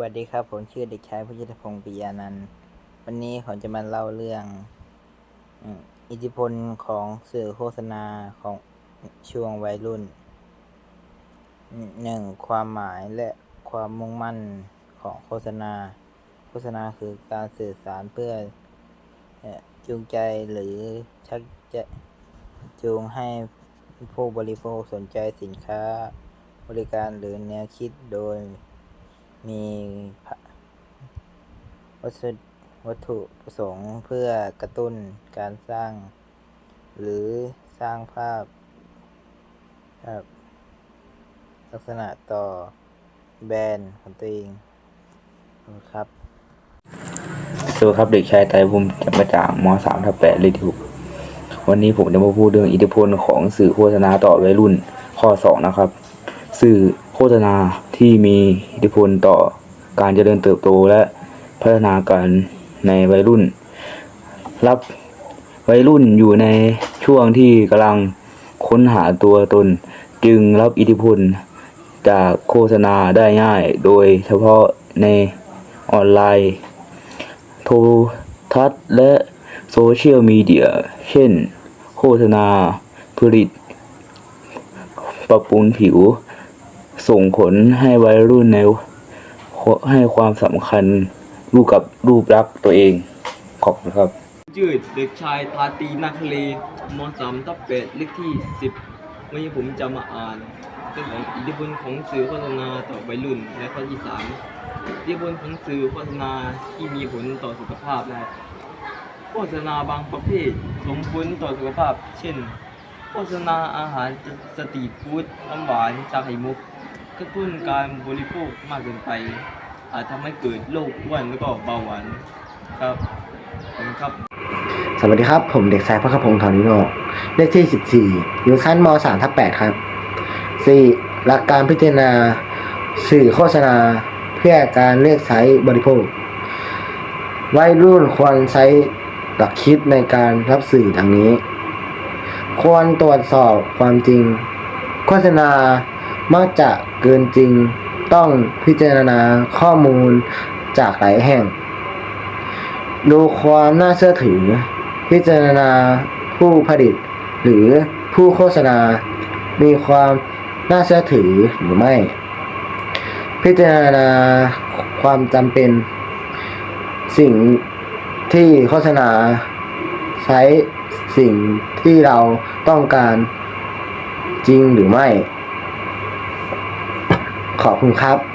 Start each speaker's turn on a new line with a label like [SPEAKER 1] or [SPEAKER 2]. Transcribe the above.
[SPEAKER 1] วัสดีครับ ผมชื่อเด็กชายพุทธพงศ์ปิยานันท์วันนี้ผมจะมาเล่าเรื่องอิทธิพลของสื่อโฆษณาของช่วงวัยรุ่นหนึ่งความหมายและความมุ่งมั่นของโฆษณา โฆษณาคือการสื่อสารเพื่อเอ่อจูงใจหรือชักจะจูงให้ผู้บริโภคสนใจสินค้า บริการหรือแนวคิดโดย มีวัสดุวัตถุประสงค์เพื่อกระตุ้นการสร้าง หรือสร้างภาพแบบลักษณะต่อแบรนด์ของตัวเองครับ
[SPEAKER 2] สวัสดีครับเด็กชายไตรภูมิจากมาจากมสามทับแปดเลยที่หกวันนี้ผมจะมาพูดเรื่องอิทธิพลของสื่อโฆษณาต่อวัยรุ่นข้อสองนะครับ สื่อ โฆษณาที่มีอิทธิพลต่อการเจริญเติบโตและพัฒนาการในวัยรุ่น รับวัยรุ่นอยู่ในช่วงที่กำลังค้นหาตัวตน จึงรับอิทธิพลจากโฆษณาได้ง่าย โดยเฉพาะในออนไลน์ โทรทัศน์และโซเชียลมีเดีย เช่น โฆษณาผลิต ปรับปรุงผิว ส่งผลให้วัยรุ่นในให้ความสำคัญรูปกับรูปลักษณ์ตัวเอง ขอบคุณครับ
[SPEAKER 3] ชื่อเด็กชายทาตีนาคเลมสามทับแปดเลขที่สิบวันนี้ผมจะมาอ่านเรื่องของอิทธิพลของสื่อโฆษณาต่อวัยรุ่นและข้อที่สามอิทธิพลของสื่อโฆษณาที่มีผลต่อสุขภาพนะครับโฆษณาบางประเภทส่งผลต่อสุขภาพ เช่น โฆษณาอาหารสตรีทฟู้ดน้ำหวานจากไข่มุก กระตุ้นการบริโภคมากเกินไป อาจทำให้เกิดโรคอ้วนแล้วก็เบาหวานครับขอบคุณครับ
[SPEAKER 4] สวัสดีครับ ผมเด็กชายพระคพงศ์ทอนิโนเลขที่ 14 อยู่ชั้นม 3 ทับ8ครับ 4. หลักการพิจารณา สื่อโฆษณา เพื่อการเลือกใช้บริโภค วัยรุ่นควรใช้หลักคิดในการรับสื่อดังนี้ ควรตรวจสอบความจริง โฆษณา มักจะเกินจริงต้องพิจารณาข้อมูลจากหลายแห่ง ดูความน่าเชื่อถือ พิจารณาผู้ผลิต หรือผู้โฆษณา มีความน่าเชื่อถือหรือไม่ พิจารณาความจำเป็น สิ่งที่โฆษณา ใช้สิ่งที่เราต้องการจริงหรือไม่ ขอบคุณครับ